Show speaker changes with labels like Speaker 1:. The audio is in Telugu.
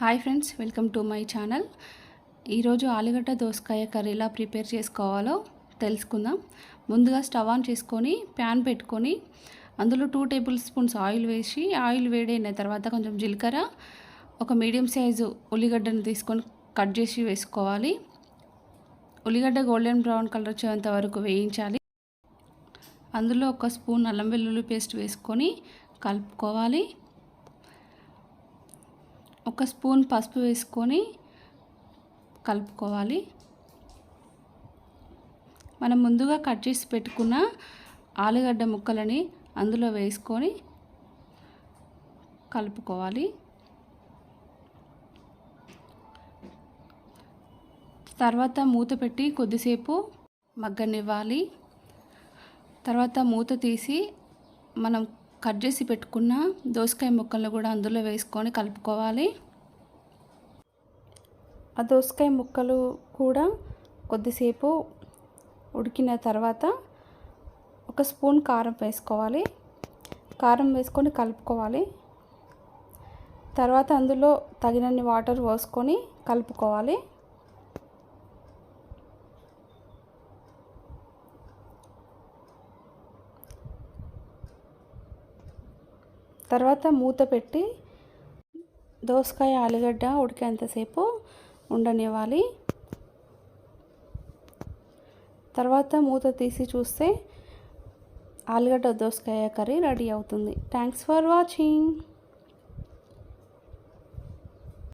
Speaker 1: Hi friends welcome to my channel ఈరోజు ఆలుగడ్డ దోసకాయ కర్రీ ఎలా ప్రిపేర్ చేసుకోవాలో తెలుసుకుందాం. ముందుగా స్టవ్ ఆన్ చేసుకొని ప్యాన్ పెట్టుకొని అందులో టూ టేబుల్ స్పూన్స్ ఆయిల్ వేసి ఆయిల్ వేడైన తర్వాత కొంచెం జీలకర్ర ఒక మీడియం సైజు ఉల్లిగడ్డను తీసుకొని కట్ చేసి వేసుకోవాలి. ఉల్లిగడ్డ గోల్డెన్ బ్రౌన్ కలర్ వచ్చేంత వరకు వేయించాలి. అందులో ఒక స్పూన్ అల్లం వెల్లుల్లి పేస్ట్ వేసుకొని కలుపుకోవాలి. ఒక స్పూన్ పసుపు వేసుకొని కలుపుకోవాలి. మనం ముందుగా కట్ చేసి పెట్టుకున్న ఆలుగడ్డ ముక్కలని అందులో వేసుకొని కలుపుకోవాలి. తర్వాత మూత పెట్టి కొద్దిసేపు మగ్గనివ్వాలి. తర్వాత మూత తీసి మనం కట్ చేసి పెట్టుకున్న దోసకాయ ముక్కలను కూడా అందులో వేసుకొని కలుపుకోవాలి. ఆ దోసకాయ ముక్కలు కూడా కొద్దిసేపు ఉడికిన తర్వాత ఒక స్పూన్ కారం వేసుకోవాలి. కారం వేసుకొని కలుపుకోవాలి. తర్వాత అందులో తగినన్ని వాటర్ పోసుకొని కలుపుకోవాలి. తర్వాత మూత పెట్టి దోసకాయ ఆలుగడ్డ ఉడికేంతసేపు ఉండనివ్వాలి. తర్వాత మూత తీసి చూస్తే ఆలుగడ్డ దోసకాయ కర్రీ రెడీ అవుతుంది. Thanks for watching